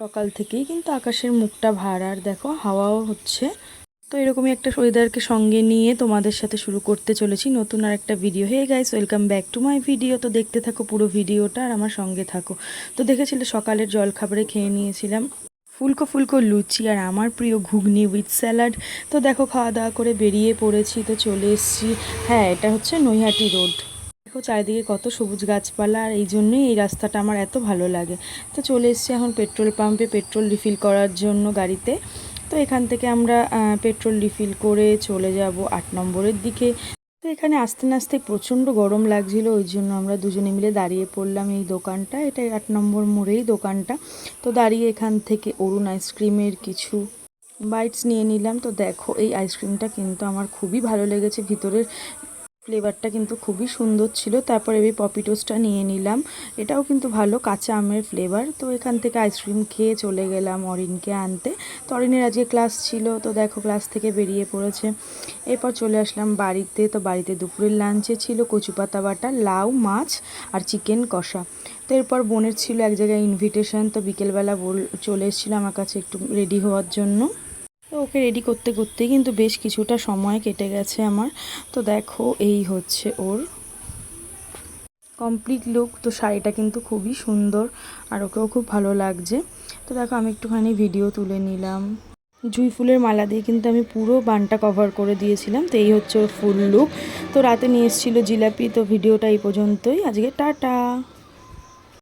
সকাল থেকেই কিন্তু আকাশের মুখটা ভার, আর দেখো হাওয়াও হচ্ছে। তো এরকমই একটা ওয়েদারকে সঙ্গে নিয়ে তোমাদের সাথে শুরু করতে চলেছি নতুন আর একটা video hey guys welcome back to my video তো দেখতে থাকো পুরো ভিডিওটা আর আমার সঙ্গে থাকো। তো দেখেছিলে সকালের জল খাবারে খেয়ে নিয়েছিলাম ফুলকো ফুলকো লুচি আর আমার প্রিয় ঘুগনি উইথ স্যালাড তো দেখো খাওয়া দাওয়া করে বেরিয়ে পড়েছি, তো চলে এসেছি। হ্যাঁ এটা হচ্ছে নৈহাটি রোড দেখো চারিদিকে কত সবুজ গাছপালা আর এই জন্যই এই রাস্তাটা আমার এত ভালো লাগে। তো চলে এসেছি এখন পেট্রোল পাম্পে পেট্রোল রিফিল করার জন্য গাড়িতে। তো এখান থেকে আমরা পেট্রোল রিফিল করে চলে যাব আট নম্বরের দিকে। তো এখানে আস্তে আস্তে প্রচণ্ড গরম লাগছিল, ওই জন্য আমরা দুজনে মিলে দাঁড়িয়ে পড়লাম এই দোকানটা। এটা আট নম্বর মোড়েই দোকানটা। তো দাঁড়িয়ে এখান থেকে অরুণ আইসক্রিমের কিছু বাইটস নিয়ে নিলাম। তো দেখো এই আইসক্রিমটা কিন্তু আমার খুবই ভালো লেগেছে। ভিতরের ফ্লেভারটা কিন্তু খুবই সুন্দর ছিল। তারপর এই পপি টোস্টটা নিয়ে নিলাম। এটাও কিন্তু ভালো কাঁচা আমের ফ্লেভার। তো এখান থেকে আইসক্রিম খেয়ে চলে গেলাম অরিনকে আনতে। তো অরিনের আজকে ক্লাস ছিল। তো দেখো ক্লাস থেকে বেরিয়ে পড়েছে। এরপর চলে আসলাম বাড়িতে। তো বাড়িতে দুপুরের লাঞ্চে ছিল কচু পাতা বাটা, লাউ, মাছ আর চিকেন কষা। তো এরপর বোনের ছিল এক জায়গায় ইনভিটেশন তো বিকেলবেলা বল চলে এসেছিল আমার কাছে একটু রেডি হওয়ার জন্য। ওকে রেডি করতে করতেই কিন্তু বেশ কিছুটা সময় কেটে গেছে আমার। তো দেখো, এই হচ্ছে ওর কমপ্লিট লুক তো শাড়িটা কিন্তু খুবই সুন্দর আর ওকেও খুব ভালো লাগছে। তো দেখো, আমি একটুখানি ভিডিও তুলে নিলাম। জুই ফুলের মালা দিয়ে কিন্তু আমি পুরো বানটা কভার করে দিয়েছিলাম। তো এই হচ্ছে ওর ফুল লুক তো রাতে নিয়ে এসেছিল জিলাপি, তো ভিডিওটা এই পর্যন্তই। আজকে টাটা!